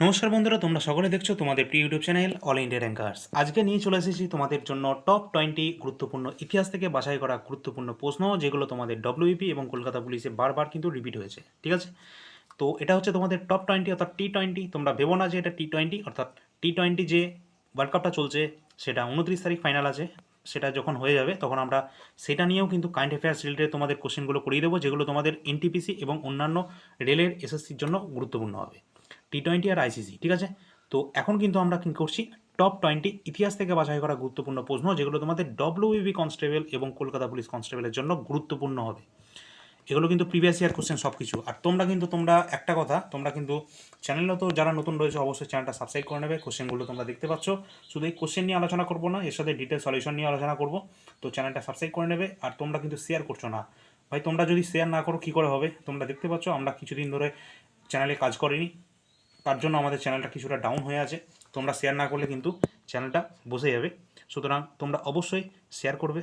নমস্কার বন্ধুরা, তোমরা সকলে দেখছ তোমাদের প্রিয় YouTube channel All India Rankers আজকে নিয়ে চলে এসেছি তোমাদের জন্য টপ টোয়েন্টি গুরুত্বপূর্ণ ইতিহাস থেকে বাছাই করা গুরুত্বপূর্ণ প্রশ্ন, যেগুলো তোমাদের ডব্লিউপি এবং কলকাতা পুলিশে বারবার কিন্তু রিপিট হয়েছে, ঠিক আছে? তো এটা হচ্ছে তোমাদের টপ টোয়েন্টি অর্থাৎ টি টোয়েন্টি তোমরা ভেবো না যে এটা টি টোয়েন্টি অর্থাৎ টি টোয়েন্টি যে ওয়ার্ল্ড কাপটা চলছে, সেটা উনত্রিশ তারিখ ফাইনাল আছে, সেটা যখন হয়ে যাবে, তখন আমরা সেটা নিয়েও কিন্তু কারেন্ট অ্যাফেয়ার্স রিলেটেড তোমাদের কোশ্চেনগুলো করিয়ে দেবো, যেগুলো তোমাদের এনটিপিসি এবং অন্যান্য রেলের এসএসসির জন্য গুরুত্বপূর্ণ হবে। টি টোয়েন্টি আর আইসিসি ঠিক আছে? তো এখন কিন্তু আমরা কি করছি? টপ টোয়েন্টি ইতিহাস থেকে বাছাই করা গুরুত্বপূর্ণ প্রশ্ন, যেগুলো তোমাদের ডব্লিউবি কনস্টেবল এবং কলকাতা পুলিশ কনস্টেবলের জন্য গুরুত্বপূর্ণ হবে। এগুলো কিন্তু প্রিভিয়াস ইয়ার কোশ্চেন সব কিছু আর তোমরা কিন্তু, তোমরা একটা কথা, তোমরা কিন্তু চ্যানেলে তো যারা নতুন রয়েছে, অবশ্যই চ্যানেলটা সাবস্ক্রাইব করে নেবে। কোশ্চেনগুলো তোমরা দেখতে পাচ্ছ। শুধু এই কোশ্চেন নিয়ে আলোচনা করব না, এর সাথে ডিটেল সলিউশন নিয়ে আলোচনা করব। তো চ্যানেলটা সাবস্ক্রাইব করে নেবে। আর তোমরা কিন্তু শেয়ার করছ না। ভাই, তোমরা যদি শেয়ার না করো, কী করে হবে? তোমরা দেখতে পাচ্ছ, আমরা কিছুদিন ধরে চ্যানেলে কাজ করিনি। তার জন্য আমাদের চ্যানেলটা কিছুটা ডাউন হয়ে আছে। তোমরা শেয়ার না করলে কিন্তু চ্যানেলটা বসে যাবে। সুতরাং তোমরা অবশ্যই শেয়ার করবে।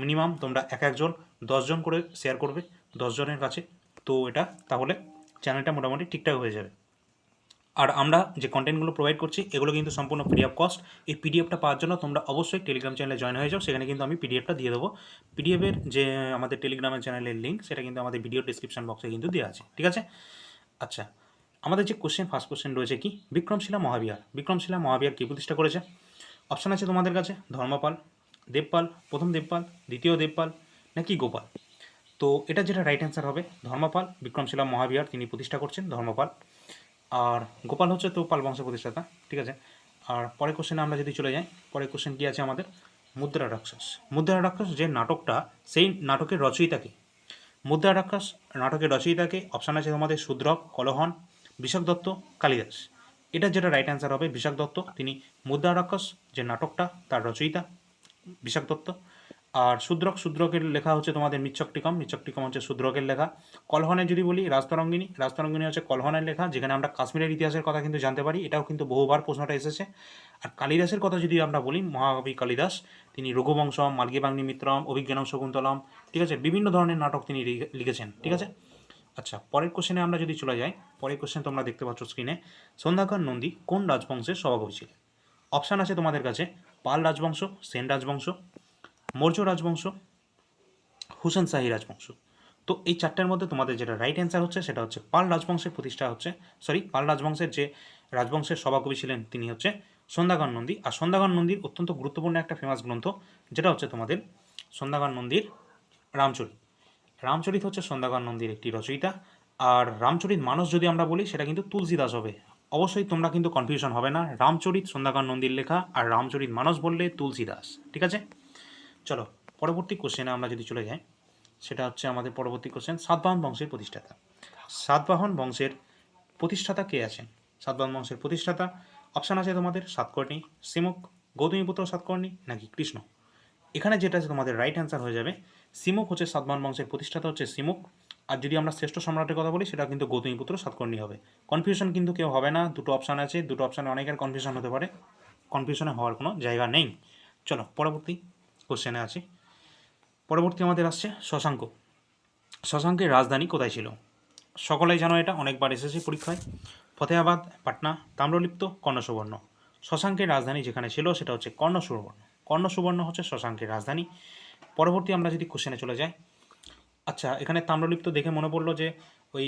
মিনিমাম তোমরা এক একজন দশজন করে শেয়ার করবে। দশজনের কাছে। তো এটা তাহলে চ্যানেলটা মোটামুটি ঠিকঠাক হয়ে যাবে। আর আমরা যে কন্টেন্টগুলো প্রোভাইড করছি, এগুলো কিন্তু সম্পূর্ণ পিডিএফ কস্ট এই পিডিএফটা পাওয়ার জন্য তোমরা অবশ্যই টেলিগ্রাম চ্যানেলে জয়েন হয়ে যাও। সেখানে কিন্তু আমি পিডিএফটা দিয়ে দেবো। পিডিএফের যে, আমাদের টেলিগ্রামের চ্যানেলের লিঙ্ক সেটা কিন্তু আমাদের ভিডিও ডিসক্রিপশন বক্সে কিন্তু দেওয়া আছে। ঠিক আছে? আচ্ছা। আমাদের যে কোশ্চেন ফার্স্ট কোশ্চেন রয়েছে কি? বিক্রমশিলা মহাবিহার। বিক্রমশিলা মহাবিহার কে প্রতিষ্ঠা করেছে? অপশান আছে তোমাদের কাছে, ধর্মপাল, দেবপাল, প্রথম দেবপাল, দ্বিতীয় দেবপাল, নাকি গোপাল? তো এটা যেটা রাইট অ্যান্সার হবে, ধর্মপাল, বিক্রমশিলা মহাবিহার তিনি প্রতিষ্ঠা করছেন, ধর্মপাল। আর গোপাল হচ্ছে তো পাল বংশ প্রতিষ্ঠাতা ঠিক আছে? আর পরের কোশ্চেনে আমরা যদি চলে যাই, পরের কোশ্চেন কী আছে আমাদের? মুদ্রা রাক্ষস। মুদ্রা রাক্ষস যে নাটকটা, সেই নাটকের রচয়িতাকে মুদ্রা রাক্ষস, নাটকের রচয়িতাকে অপশান আছে তোমাদের শূদ্রক, কলহন বিশাখ দত্ত, কালিদাস। এটা যেটা রাইট অ্যান্সার হবে বিশাখ দত্ত। তিনি মুদ্রা রাক্ষস যে নাটকটা, তার রচয়িতা বিশাখ দত্ত। আর শূদ্রক, শূদ্রকের লেখা হচ্ছে তোমাদের মিচ্ছকটিকম। মিচ্ছকটিকম হচ্ছে শূদ্রকের লেখা। কলহনের যদি বলি, রাজতরঙ্গিনী। রাজতরঙ্গিনী হচ্ছে কলহনের লেখা, যেখানে আমরা কাশ্মীরের ইতিহাসের কথা কিন্তু জানতে পারি। এটাও কিন্তু বহুবার প্রশ্নটা এসেছে। আর কালিদাসের কথা যদি আমরা বলি, মহাকবি কালিদাস, তিনি রঘুবংশম মার্গীবাগ্নি মিত্রম, অভিজ্ঞানম শকুন্তলম, ঠিক আছে? বিভিন্ন ধরনের নাটক তিনি লিখে- লিখেছেন, ঠিক আছে? আচ্ছা পরের কোশ্চেনে আমরা যদি চলে যাই, পরের কোশ্চেন তোমরা দেখতে পাচ্ছ স্ক্রিনে সন্ধ্যাকর নন্দী কোন রাজবংশের সভাকবি ছিলেন? অপশান আছে তোমাদের কাছে, পাল রাজবংশ, সেন রাজবংশ, মৌর্য রাজবংশ, হুসেন শাহী রাজবংশ। তো এই চারটার মধ্যে তোমাদের যেটা রাইট অ্যান্সার হচ্ছে সেটা হচ্ছে পাল রাজবংশের প্রতিষ্ঠা হচ্ছে সরি পাল রাজবংশের যে রাজবংশের সভাকবি ছিলেন তিনি হচ্ছে সন্ধ্যাগণ নন্দী। আর সন্ধ্যাগণ নন্দীর অত্যন্ত গুরুত্বপূর্ণ একটা ফেমাস গ্রন্থ, যেটা হচ্ছে তোমাদের সন্ধ্যাগণ নন্দীর রামচরিত। রামচরিত হচ্ছে সন্ধ্যাগণ নন্দীর একটি রচয়িতা। আর রামচরিত মানস যদি আমরা বলি, সেটা কিন্তু তুলসীদাস হবে। অবশ্যই তোমরা কিন্তু কনফিউশন হবে না। রামচরিত সন্ধ্যাগণ নন্দীর লেখা আর রামচরিত মানস বললে তুলসীদাস, ঠিক আছে? চলো, পরবর্তী কোশ্চেনে আমরা যদি চলে যাই, সেটা হচ্ছে আমাদের পরবর্তী কোশ্চেন সাতবাহন বংশের প্রতিষ্ঠাতা। সাতবাহন বংশের প্রতিষ্ঠাতা কে আছেন? সাতবাহন বংশের প্রতিষ্ঠাতা অপশান আছে তোমাদের, সাতকর্ণী। সিমুক গৌতমীপুত্র সাতকর্ণী নাকি কৃষ্ণ? এখানে যেটা আছে তোমাদের রাইট অ্যান্সার হয়ে যাবে সিমুক হচ্ছে সাতবাহন বংশের প্রতিষ্ঠাতা হচ্ছে সিমুক। আর যদি আমরা শ্রেষ্ঠ সম্রাটের কথা বলি, সেটা কিন্তু গৌতমীপুত্র সাতকর্ণী হবে। কনফিউশন কিন্তু কেউ হবে না, দুটো অপশান আছে। দুটো অপশানে অনেকের কনফিউশন হতে পারে। কনফিউশনে হওয়ার কোনো জায়গা নেই। চলো, পরবর্তী কোশ্চেনে আছি পরবর্তী আমাদের আসছে শশাঙ্ক। শশাঙ্কের রাজধানী কোথায় ছিল? সকলেই জানো এটা, অনেকবার এসেছে পরীক্ষায়। ফতেহাবাদ, পাটনা, তাম্রলিপ্ত, কর্ণসুবর্ণ। শশাঙ্কের রাজধানী যেখানে ছিল, সেটা হচ্ছে কর্ণসুবর্ণ। কর্ণসুবর্ণ হচ্ছে শশাঙ্কের রাজধানী। পরবর্তী আমরা যদি কোশ্চেনে চলে যাই আচ্ছা এখানে তাম্রলিপ্ত দেখে মনে পড়ল যে ওই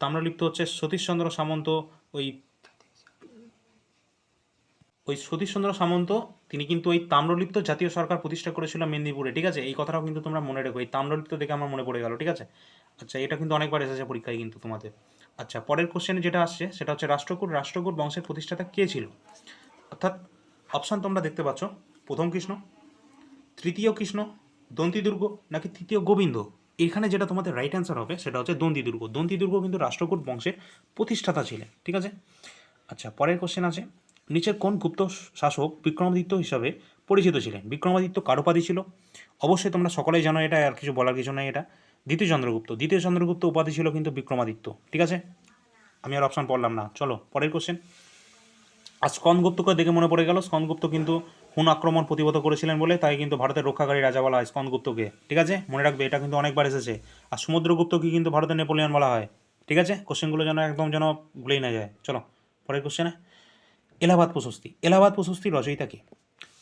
তাম্রলিপ্ত হচ্ছে সতীশচন্দ্র সামন্ত, ওই ওই সতীশচন্দ্র সামন্ত, তিনি কিন্তু ওই তাম্রলিপ্ত জাতীয় সরকার প্রতিষ্ঠা করেছিল মেদিনীপুরে, ঠিক আছে? এই কথাটাও কিন্তু তোমরা মনে রেখো, এই তাম্রলিপ্ত দেখে আমার মনে পড়ে গেল, ঠিক আছে? আচ্ছা এটা কিন্তু অনেকবার এসেছে পরীক্ষায় কিন্তু তোমাদের। আচ্ছা পরের কোশ্চেনে যেটা আসছে, সেটা হচ্ছে রাষ্ট্রকূট রাষ্ট্রকূট বংশের প্রতিষ্ঠাতা কে ছিল? অর্থাৎ অপশান তোমরা দেখতে পাচ্ছ, প্রথম কৃষ্ণ তৃতীয় কৃষ্ণ দন্তি দুর্গ নাকি তৃতীয় গোবিন্দ? এখানে যেটা তোমাদের রাইট অ্যান্সার হবে সেটা হচ্ছে দন্তি দুর্গ দন্তি দুর্গ কিন্তু রাষ্ট্রকূট বংশের প্রতিষ্ঠাতা ছিলেন, ঠিক আছে? আচ্ছা পরের কোশ্চেন আছে। নিচের কোন গুপ্ত শাসক বিক্রমাদিত্য হিসাবে পরিচিত ছিলেন? বিক্রমাদিত্য কার উপাধি ছিল। অবশ্যই তোমরা সকলেই জানো এটা, আর কিছু বলার কিছু নেই এটা। দ্বিতীয় চন্দ্রগুপ্ত দ্বিতীয় চন্দ্রগুপ্ত উপাধি ছিল কিন্তু বিক্রমাদিত্য, ঠিক আছে? আমি আর অপশান পড়লাম না। চলো, পরের কোশ্চেন আর স্কন্দগুপ্তকে দেখে মনে পড়ে গেল স্কন্দগুপ্ত কিন্তু হুন আক্রমণ প্রতিহত করেছিলেন বলে তাই কিন্তু ভারতের রক্ষাকারী রাজা বলা হয় স্কন্দগুপ্তকে ঠিক আছে? মনে রাখবে, এটা কিন্তু অনেকবার এসেছে। আর সমুদ্রগুপ্তকে কিন্তু ভারতের নেপোলিয়ান বলা হয়। ঠিক আছে? কোশ্চেনগুলো যেন একদম যেন ভুলেই না যায়। চলো, পরের কোশ্চেনে এলাহাবাদ প্রশস্তি। এলাহাবাদ প্রশস্তি রচয়িতা কে?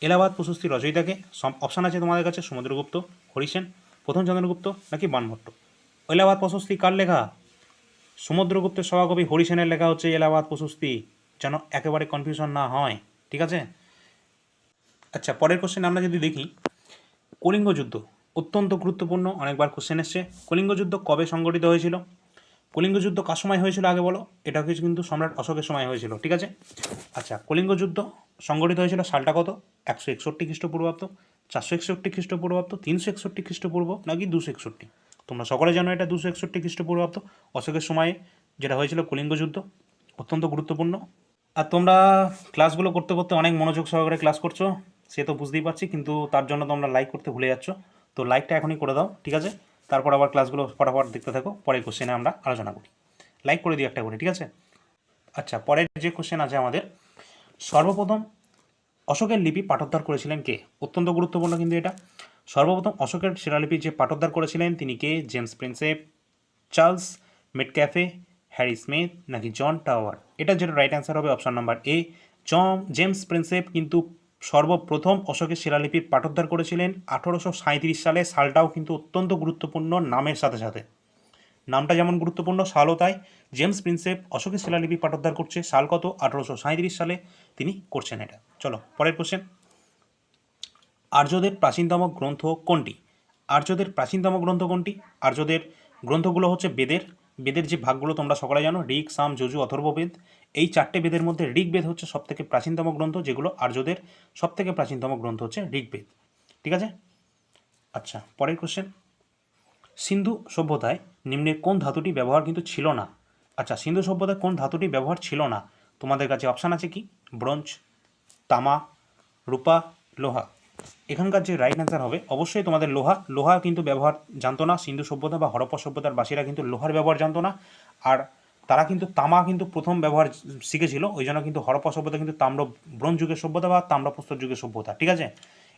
এলাহাবাদ প্রশস্তি রচয়িতাকে অপশান আছে তোমাদের কাছে? সমুদ্রগুপ্ত হরিসেন প্রথম চন্দ্রগুপ্ত, নাকি বানভট্ট? এলাহাবাদ প্রশস্তি কার লেখা? সমুদ্রগুপ্তের সভাকবি হরিসেনের লেখা হচ্ছে এলাহাবাদ প্রশস্তি। যেন একেবারে কনফিউশন না হয়। ঠিক আছে? আচ্ছা পরের কোশ্চেন আমরা যদি দেখি, কলিঙ্গ যুদ্ধ অত্যন্ত গুরুত্বপূর্ণ, অনেকবার কোশ্চেন এসছে। কলিঙ্গ যুদ্ধ কবে সংগঠিত হয়েছিল? কলিঙ্গ যুদ্ধ কার সময় হয়েছিল আগে বলো? এটা হচ্ছে কিন্তু সম্রাট অশোকের সময় হয়েছিল, ঠিক আছে? আচ্ছা কলিঙ্গ যুদ্ধ সংগঠিত হয়েছিল সালটা কত? একশো একষট্টি খ্রিস্টপূর্বাব্দ, চারশো একষট্টি খ্রিস্টপূর্বাব্দ, তিনশো একষট্টি খ্রিস্টপূর্ব, নাকি দুশো একষট্টি? তোমরা সকলে জানো এটা দুশো একষট্টি খ্রিস্টপূর্বাব্দ, অশোকের সময়ে যেটা হয়েছিল কলিঙ্গ যুদ্ধ, অত্যন্ত গুরুত্বপূর্ণ। আর তোমরা ক্লাসগুলো করতে করতে অনেক মনোযোগ সহকারে ক্লাস করছ। সে তো বুঝতেই পারছি, কিন্তু তার জন্য তোমরা লাইক করতে ভুলে যাচ্ছ। তো লাইকটা এখনই করে দাও, ঠিক আছে? তারপর আবার ক্লাসগুলো ফটাফট দেখতে থাকো, পরের কোশ্চেনে আমরা আলোচনা করি। লাইক করে দিই একটা করে, ঠিক আছে? আচ্ছা পরের যে কোশ্চেন আছে আমাদের, সর্বপ্রথম অশোকের লিপি পাঠোদ্ধার করেছিলেন কে? অত্যন্ত গুরুত্বপূর্ণ কিন্তু এটা। সর্বপ্রথম অশোকের শিলালিপি যে পাঠোদ্ধার করেছিলেন, তিনি কে? James Prinsep, Charles Metcalfe, Harry Smith, নাকি জন টাওয়ার? এটা যেটা রাইট অ্যান্সার হবে option number A John James Prinsep কিন্তু সর্বপ্রথম অশোকের শিলালিপি পাঠোদ্ধার করেছিলেন আঠারোশো সাঁত্রিশ সালে। সালটাও কিন্তু অত্যন্ত গুরুত্বপূর্ণ নামের সাথে সাথে। নামটা যেমন গুরুত্বপূর্ণ সালও তাই। জেমস প্রিন্সেপ অশোকের শিলালিপি পাঠোদ্ধার করছে সাল কত? আঠারোশো সাঁত্রিশ সালে তিনি করছেন এটা। চলো, পরের কোশ্চেন আর্যদের প্রাচীনতম গ্রন্থ কোনটি? আর্যদের প্রাচীনতম গ্রন্থ কোনটি? আর্যদের গ্রন্থগুলো হচ্ছে বেদের। বেদের যে ভাগগুলো তোমরা সকলে জানো, ঋক, সাম, যজু, অথর্ববেদ। এই চারটে বেদের মধ্যে ঋগ্বেদ হচ্ছে সবথেকে প্রাচীনতম গ্রন্থ, যেগুলো আর্যদের সবথেকে প্রাচীনতম গ্রন্থ হচ্ছে ঋগ্বেদ। ঠিক আছে? আচ্ছা পরের কোশ্চেন সিন্ধু সভ্যতায় নিম্নের কোন ধাতুটি ব্যবহার কিন্তু ছিল না? আচ্ছা সিন্ধু সভ্যতায় কোন ধাতুটি ব্যবহার ছিল না? তোমাদের কাছে অপশান আছে কি? ব্রোঞ্জ, তামা, রূপা, লোহা। এখানকার যে রাইট অ্যান্সার হবে, অবশ্যই তোমাদের লোহা লোহা কিন্তু ব্যবহার জানতো না। সিন্ধু সভ্যতা বা হরপ্পা সভ্যতার বাসীরা কিন্তু লোহার ব্যবহার জানতো না। আর তারা কিন্তু তামা কিন্তু প্রথম ব্যবহার শিখেছিল, ওই জন্য কিন্তু হরপ্পা সভ্যতা কিন্তু তাম্র ব্রোঞ্জ যুগের সভ্যতা বা তাম্রপ্রস্তর যুগের সভ্যতা, ঠিক আছে?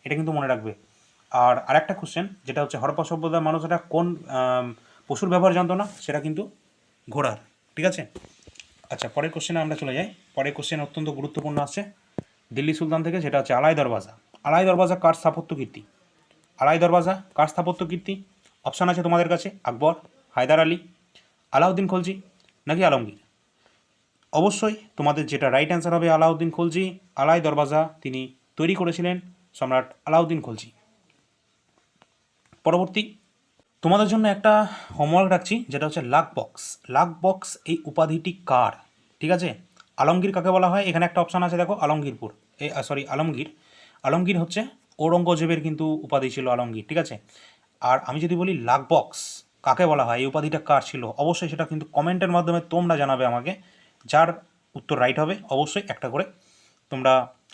এটা কিন্তু মনে রাখবে। আর আরেকটা কোশ্চেন যেটা হচ্ছে হরপ্পা সভ্যতার মানুষেরা কোন পশুর ব্যবহার জানতো না, সেটা কিন্তু ঘোড়ার, ঠিক আছে? আচ্ছা পরের কোশ্চেনে আমরা চলে যাই। পরের কোশ্চেন অত্যন্ত গুরুত্বপূর্ণ আছে দিল্লি সুলতান থেকে, সেটা হচ্ছে আলাই দরওয়াজা আলাই দরওয়াজা কার স্থাপত্য কীর্তি? আলাই দরওয়াজা কার স্থাপত্য কীর্তি? অপশান আছে তোমাদের কাছে, আকবর, হায়দার আলী, আলাউদ্দিন খলজি নাকি আলমগীর? অবশ্যই তোমাদের যেটা রাইট অ্যান্সার হবে আলাউদ্দিন খলজি, আলাই দরওয়াজা তিনি তৈরি করেছিলেন সম্রাট আলাউদ্দিন খলজি। পরবর্তী, তোমাদের জন্য একটা হোমওয়ার্ক রাখছি, যেটা হচ্ছে লাক বক্স লাক বক্স এই উপাধিটি কার? ঠিক আছে? আলমগীর কাকে বলা হয়? এখানে একটা অপশান আছে, দেখো, আলমগীরপুর। এই সরি আলমগীর। আলমগীর হচ্ছে ঔরঙ্গজেবের কিন্তু উপাধি ছিল আলমগীর, ঠিক আছে? আর আমি যদি বলি লাক বক্স কাকে বলা হয়, এই উপাধিটা কার ছিল? অবশ্যই সেটা কিন্তু কমেন্টের মাধ্যমে তোমরা জানাবে আমাকে, যার উত্তর রাইট হবে, অবশ্যই একটা করে তোমরা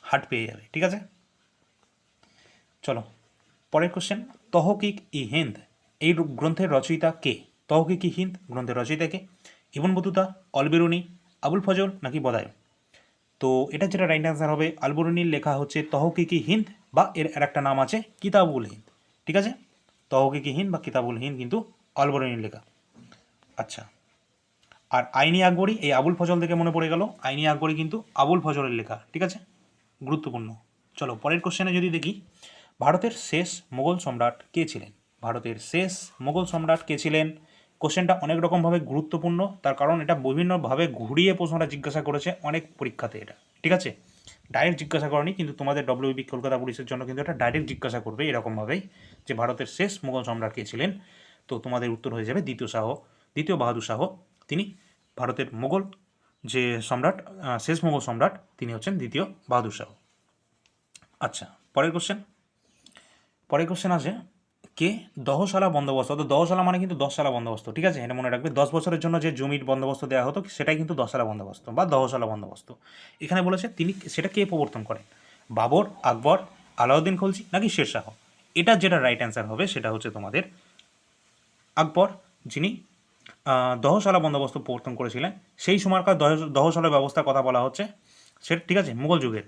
হার্ট পেয়ে যাবে, ঠিক আছে? চলো, পরের কোশ্চেন তহকিক ই হিন্দ, এই গ্রন্থের রচয়িতা কে? তহকিক ই হিন্দ, গ্রন্থের রচয়িতা কে? ইবন বতুতা, অলবেরুনি, আবুল ফজল নাকি বদায়? তো এটা যেটা রাইট অ্যান্সার হবে, আলবরুনির লেখা হচ্ছে তহকিকি হিন্দ, বা এর আর একটা নাম আছে কিতাবুল হিন্দ, ঠিক আছে? তহকিকি হিন্দ বা কিতাবুল হিন্দ কিন্তু আলবরুনির লেখা আচ্ছা। আর আইনি আকবরী এই আবুল ফজল থেকে মনে পড়ে গেল। আইনি আকবরী কিন্তু আবুল ফজলের লেখা, ঠিক আছে? গুরুত্বপূর্ণ। চলো, পরের কোশ্চেনে যদি দেখি, ভারতের শেষ মোগল সম্রাট কে ছিলেন? ভারতের শেষ মোগল সম্রাট কে ছিলেন? কোশ্চেনটা অনেক রকমভাবে গুরুত্বপূর্ণ। তার কারণ এটা বিভিন্নভাবে ঘুরিয়ে প্রশ্নটা জিজ্ঞাসা করেছে অনেক পরীক্ষাতে এটা, ঠিক আছে? ডাইরেক্ট জিজ্ঞাসা করেনি, কিন্তু তোমাদের ডব্লিউবি কলকাতা পুলিশের জন্য কিন্তু এটা ডাইরেক্ট জিজ্ঞাসা করবে এরকমভাবেই যে ভারতের শেষ মোগল সম্রাট কে ছিলেন? তো তোমাদের উত্তর হয়ে যাবে দ্বিতীয় শাহ, দ্বিতীয় বাহাদুর শাহ। তিনি ভারতের মোগল যে সম্রাট শেষ মোগল সম্রাট, তিনি হচ্ছেন দ্বিতীয় বাহাদুর শাহ। আচ্ছা পরের কোশ্চেন পরের কোশ্চেন আছে, কে দহশালা বন্দোবস্ত? অর্থাৎ দহশালা মানে কিন্তু দশশালা বন্দোবস্ত, ঠিক আছে? এটা মনে রাখবে, দশ বছরের জন্য যে জমির বন্দোবস্ত দেওয়া হতো, সেটাই কিন্তু দশশালা বন্দোবস্ত বা দহশালা বন্দোবস্ত। এখানে বলেছে, তিনি সেটা কে প্রবর্তন করেন? বাবর, আকবর, আলাউদ্দিন খলজি নাকি শেরশাহ এটা যেটা রাইট অ্যান্সার হবে, সেটা হচ্ছে তোমাদের আকবর, যিনি দহশালা বন্দোবস্ত প্রবর্তন করেছিলেন, সেই সময়কার দহ- দহশালা ব্যবস্থার কথা বলা হচ্ছে। সে, ঠিক আছে, মুঘল যুগের।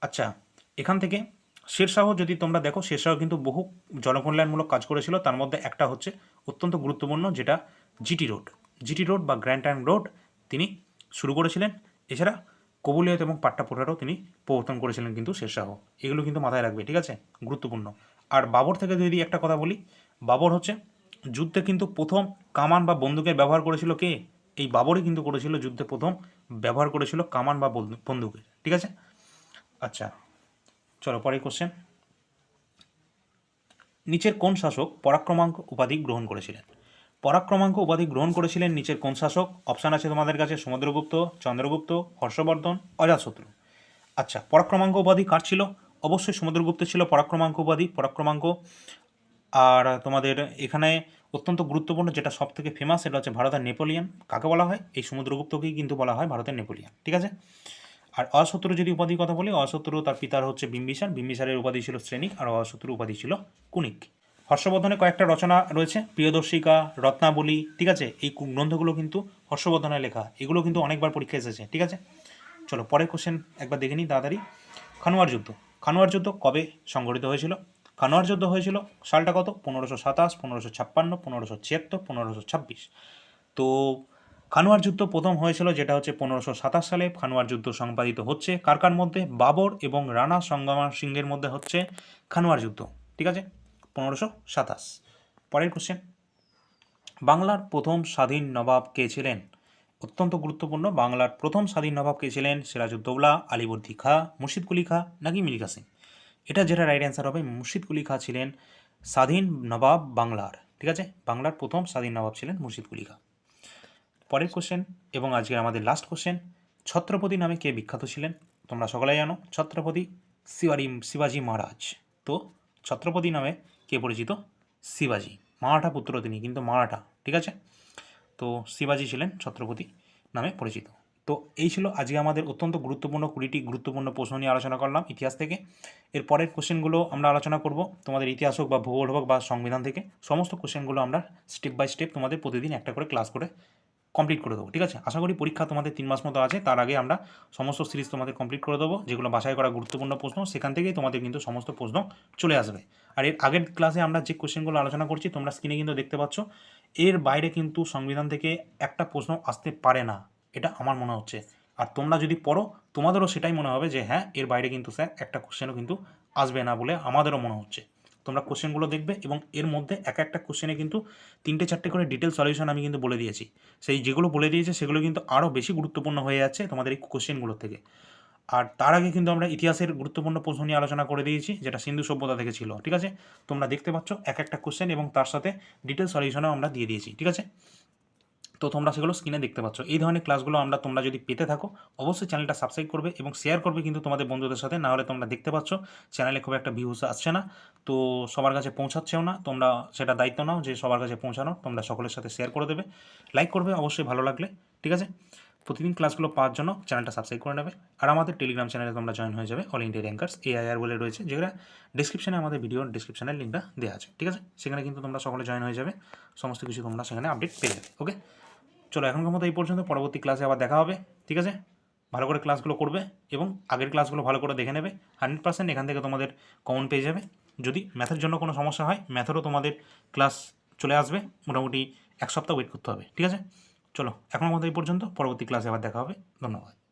আচ্ছা এখান থেকে শেরশাহ, যদি তোমরা দেখো, শেরশাহ কিন্তু বহু জনকল্যাণমূলক কাজ করেছিল। তার মধ্যে একটা হচ্ছে অত্যন্ত গুরুত্বপূর্ণ, যেটা জিটি রোড। জিটি রোড বা গ্র্যান্ড ট্যাঙ্ক রোড তিনি শুরু করেছিলেন। এছাড়া কবুলিয়ত এবং পাট্টাপোটারও তিনি প্রবর্তন করেছিলেন কিন্তু শেরশাহ। এগুলো কিন্তু মাথায় রাখবে, ঠিক আছে? গুরুত্বপূর্ণ। আর বাবর থেকে যদি একটা কথা বলি, বাবর হচ্ছে যুদ্ধে কিন্তু প্রথম কামান বা বন্দুকের ব্যবহার করেছিল কে? এই বাবরই কিন্তু করেছিল যুদ্ধে প্রথম ব্যবহার করেছিল কামান বা বন্দুক- বন্দুকের ঠিক আছে? আচ্ছা চলো পরের কোশ্চেন নিচের কোন শাসক পরাক্রমাঙ্ক উপাধি গ্রহণ করেছিলেন? পরাক্রমাঙ্ক উপাধি গ্রহণ করেছিলেন নিচের কোন শাসক? অপশান আছে তোমাদের কাছে, সমুদ্রগুপ্ত, চন্দ্রগুপ্ত, হর্ষবর্ধন, অজাতশত্রু। আচ্ছা পরাক্রমাঙ্ক উপাধি কার ছিল? অবশ্যই সমুদ্রগুপ্ত ছিল পরাক্রমাঙ্ক উপাধি। পরাক্রমাঙ্ক আর তোমাদের এখানে অত্যন্ত গুরুত্বপূর্ণ যেটা সব থেকে ফেমাস সেটা হচ্ছে ভারতের নেপোলিয়ান। কাকে বলা হয়? এই সমুদ্রগুপ্তকেই কিন্তু বলা হয় ভারতের নেপোলিয়ান, ঠিক আছে? আর অশত্রু যদি উপাধির কথা বলি, অশত্রু তার পিতার হচ্ছে বিম্বিসার। বিম্বিসারের উপাধি ছিল শ্রেণিক আর অশত্রু উপাধি ছিল কুনিক হর্ষবর্ধনের কয়েকটা রচনা রয়েছে, প্রিয়দর্শিকা, রত্নাবলী, ঠিক আছে? এই গ্রন্থগুলো কিন্তু হর্ষবর্ধনের লেখা, এগুলো কিন্তু অনেকবার পরীক্ষা এসেছে, ঠিক আছে? চলো, পরের কোশ্চেন একবার দেখে নিই তাড়াতাড়ি। খানোয়ার যুদ্ধ। খানোয়ার যুদ্ধ কবে সংঘটিত হয়েছিল? খানোয়ার যুদ্ধ হয়েছিল সালটা কত? পনেরোশো সাতাশ, পনেরোশো ছাপ্পান্ন, পনেরোশো ছিয়াত্তর, পনেরোশো ছাব্বিশ। তো খানোয়ার যুদ্ধ প্রথম হয়েছিল যেটা হচ্ছে পনেরোশো সাতাশ সালে। খানোয়ার যুদ্ধ সম্পাদিত হচ্ছে কার কার মধ্যে? বাবর এবং রানা সঙ্গমা সিংহের মধ্যে হচ্ছে খানোয়ার যুদ্ধ, ঠিক আছে? পনেরোশো সাতাশ। পরের কোশ্চেন বাংলার প্রথম স্বাধীন নবাব কে ছিলেন? অত্যন্ত গুরুত্বপূর্ণ। বাংলার প্রথম স্বাধীন নবাব কে ছিলেন? সিরাজউদ্দৌলা, আলিবর্দী খা মুর্শিদ কুলি খা নাকি মির কাসিম এটা যেটা রাইট অ্যান্সার হবে, মুর্শিদ কুলি খা ছিলেন স্বাধীন নবাব বাংলার। ঠিক আছে? বাংলার প্রথম স্বাধীন নবাব ছিলেন মুর্শিদ কুলি খা। পরের কোশ্চেন এবং আজকের আমাদের লাস্ট কোশ্চেন ছত্রপতি নামে কে বিখ্যাত ছিলেন? তোমরা সকলেই জানো, ছত্রপতি শিবাজি শিবাজি মহারাজ। তো ছত্রপতি নামে কে পরিচিত? শিবাজি। মারাঠা পুত্র তিনি, কিন্তু মারাঠা। ঠিক আছে? তো শিবাজি ছিলেন ছত্রপতি নামে পরিচিত। তো এই ছিল আজকে আমাদের অত্যন্ত গুরুত্বপূর্ণ কুড়িটি গুরুত্বপূর্ণ প্রশ্ন নিয়ে আলোচনা করলাম ইতিহাস থেকে। এর পরের কোশ্চেনগুলো আমরা আলোচনা করব তোমাদের ইতিহাস হোক বা ভূগোল হোক বা সংবিধান থেকে। সমস্ত কোশ্চেনগুলো আমরা স্টেপ বাই স্টেপ তোমাদের প্রতিদিন একটা করে ক্লাস করে কমপ্লিট করে দেবো, ঠিক আছে? আশা করি পরীক্ষা তোমাদের তিন মাস মতো আছে, তার আগে আমরা সমস্ত সিরিজ তোমাদের কমপ্লিট করে দেবো, যেগুলো বাছাই করা গুরুত্বপূর্ণ প্রশ্ন, সেখান থেকেই তোমাদের কিন্তু সমস্ত প্রশ্ন চলে আসবে। আর এর আগের ক্লাসে আমরা যে কোশ্চেনগুলো আলোচনা করছি, তোমরা স্ক্রিনে কিন্তু দেখতে পাচ্ছ, এর বাইরে কিন্তু সংবিধান থেকে একটা প্রশ্ন আসতে পারে না। এটা আমার মনে হচ্ছে। আর তোমরা যদি পড়ো, তোমাদেরও সেটাই মনে হবে যে হ্যাঁ এর বাইরে কিন্তু স্যার একটা কোশ্চেনও কিন্তু আসবে না বলে আমাদেরও মনে হচ্ছে। তোমরা কোশ্চেনগুলো দেখবে এবং এর মধ্যে এক একটা কোশ্চেনে কিন্তু তিনটে চারটে করে ডিটেল সলিউশন আমি কিন্তু বলে দিয়েছি। সেই যেগুলো বলে দিয়েছে, সেগুলো কিন্তু আরও বেশি গুরুত্বপূর্ণ হয়ে যাচ্ছে তোমাদের এই কোশ্চেনগুলোর থেকে। আর তার আগে কিন্তু আমরা ইতিহাসের গুরুত্বপূর্ণ প্রশ্ন নিয়ে আলোচনা করে দিয়েছি, যেটা সিন্ধু সভ্যতা থেকে ছিল, ঠিক আছে? তোমরা দেখতে পাচ্ছ এক একটা কোশ্চেন এবং তার সাথে ডিটেল সলিউশনও আমরা দিয়ে দিয়েছি, ঠিক আছে? তো তোমরা সেগুলো স্ক্রিনে দেখতে পাচ্ছ। এই ধরনের ক্লাসগুলো আমরা তোমরা যদি পেতে থাকো, অবশ্যই চ্যানেলটা সাবস্ক্রাইব করবে এবং শেয়ার করবে কিন্তু তোমাদের বন্ধুদের সাথে, না হলে তোমরা দেখতে পাচ্ছ চ্যানেলে খুব একটা ভিউজ আসছে না। তো সবার কাছে পৌঁছাচ্ছেও না, তোমরা সেটা দায়িত্ব নাও যে সবার কাছে পৌঁছানো, তোমরা সকলের সাথে শেয়ার করে দেবে। লাইক করবে অবশ্যই ভালো লাগলে, ঠিক আছে? প্রতিদিন ক্লাসগুলো পাওয়ার জন্য চ্যানেলটা সাবস্ক্রাইব করে নেবে। আর আমাদের টেলিগ্রাম চ্যানেলে তোমরা জয়েন হয়ে যাবে অল ইন্ডিয়া র্যাঙ্কার্স এআইআর বলে রয়েছে, যেগুলো ডিসক্রিপশনে আমাদের ভিডিওর ডিসক্রিপশনের লিঙ্কটা দেওয়া আছে, ঠিক আছে? সেখানে কিন্তু তোমরা সকলে জয়েন হয়ে যাবে, সমস্ত কিছু তোমরা সেখানে আপডেট পেয়ে যাবে ওকে চলো এখনকার মতো এই পর্যন্ত, পরবর্তী ক্লাসে আবার দেখা হবে, ঠিক আছে? ভালো করে ক্লাসগুলো করবে এবং আগের ক্লাসগুলো ভালো করে দেখে নেবে হান্ড্রেড পার্সেন্ট এখান থেকে তোমাদের কমন পেয়ে যাবে। যদি ম্যাথের জন্য কোনো সমস্যা হয় ম্যাথেরও তোমাদের ক্লাস চলে আসবে, মোটামুটি এক সপ্তাহ ওয়েট করতে হবে, ঠিক আছে? চলো, এখনকার মতো এই পর্যন্ত, পরবর্তী ক্লাসে আবার দেখা হবে, ধন্যবাদ।